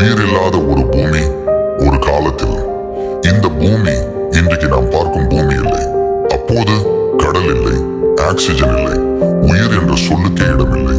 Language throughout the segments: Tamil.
உயிரில்லாத ஒரு பூமி ஒரு காலத்தில். இந்த பூமி இன்றைக்கு நாம் பார்க்கும் பூமி இல்லை. அப்போது கடல் இல்லை ஆக்சிஜன் இல்லை உயிர் என்ற சொல்லுக்கே இடமில்லை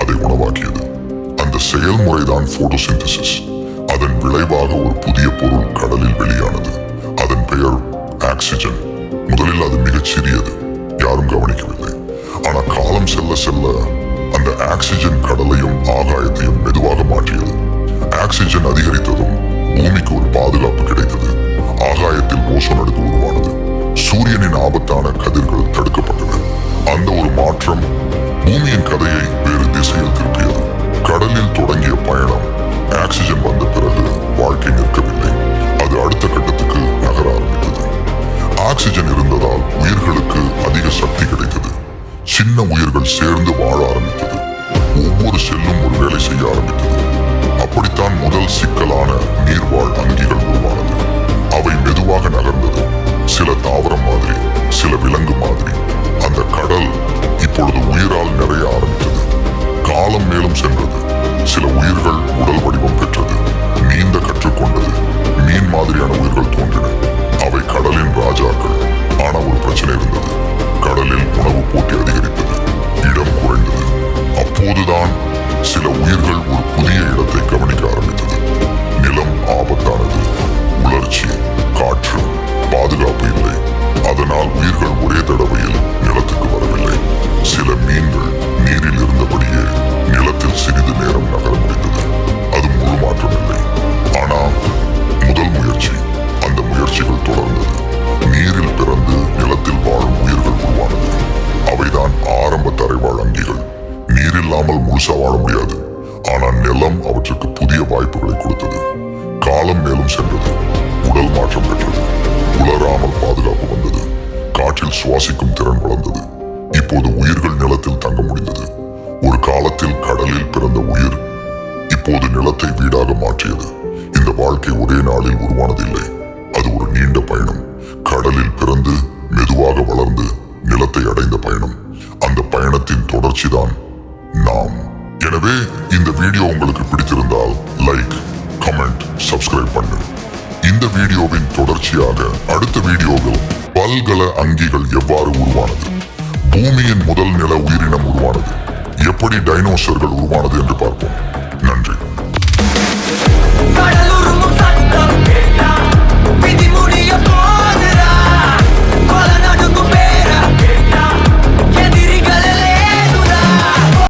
அதை உணவாக்கியது. அந்த செயல்முறைதான் போட்டோசிந்தசிஸ் அதன் விளைவாக ஒரு புதிய பொருள் கடலில் வெளியானது. அதன் பெயர் ஆக்சிஜன் முதலில் அது மிகச் சிறியது. யாரும் கவனிக்கவில்லை. ஆனா காலம் செல்ல செல்ல அந்த ஆக்சிஜன் கடலையும் ஆகாயத்தையும் மெதுவாக மாற்றியது. ஆக்சிஜன் அதிகரித்ததும் பூமிக்கு ஒரு பாதுகாப்பு கிடைத்தது. ஆகாயத்தில் ஓசோன் அடுக்கு உருவானது. சூரியனின் ஆபத்தான கதிர்கள் தடுக்கப்பட்டன. அந்த ஒரு மாற்றம் பூமியின் கதையை சேர்ந்து வாழ ஆரம்பித்தது. ஒவ்வொரு செல்லும் ஒரு வேலை செய்ய ஆரம்பித்தது. அப்படித்தான் முதல் சிக்கலான நீர்வாழ் அங்கிகள் உருவானது. அவை மெதுவாக நகர்ந்தது. சில தாவரம் மாதிரி சில விலங்கு மாதிரி. அந்த கடல் இப்பொழுது உயிரால் நிறைய ஆரம்பித்தது. காலம் மேலும் சென்றது. சில உயிர்கள் உடல் வடிவம் அப்போதுதான் சில உயிர்கள் ஒரு புதிய இடத்தை கவனிக்க ஆரம்பித்தது. நிலம் ஆபத்தானது. உலர்ச்சி. முழுசா வாழ முடியாது. ஆனால் நிலம் அவற்றுக்கு புதிய வாய்ப்புகளை கொடுத்தது. காலம் மேலும் சென்றது. உடல் மாற்றம் பெற்றது. உலராமல் பாதுகாப்பு வந்தது. காற்றில் சுவாசிக்கும் திறன் வளர்ந்தது. இப்போது உயிர்கள் நிலத்தில் தங்க முடிந்தது. ஒரு காலத்தில் கடலில் பிறந்த உயிர் இப்போது நிலத்தை வீடாக மாற்றியது. இந்த வாழ்க்கை ஒரே நாளில் உருவானதில்லை. அது ஒரு நீண்ட பயணம். கடலில் பிறந்து மெதுவாக வளர்ந்து நிலத்தை அடைந்த பயணம். அந்த பயணத்தின் தொடர்ச்சிதான் நாம். எனவே இந்த வீடியோ உங்களுக்கு பிடித்திருந்தால் லைக் கமெண்ட் சப்ஸ்கிரைப் பண்ணு இந்த வீடியோவின் தொடர்ச்சியாக அடுத்த வீடியோவில் பல்கல அங்கிகள் எவ்வாறு உருவானது? பூமியின் முதல் நில உயிரினம் உருவானது. எப்படி டைனோசர்கள் உருவானது என்று பார்ப்போம்.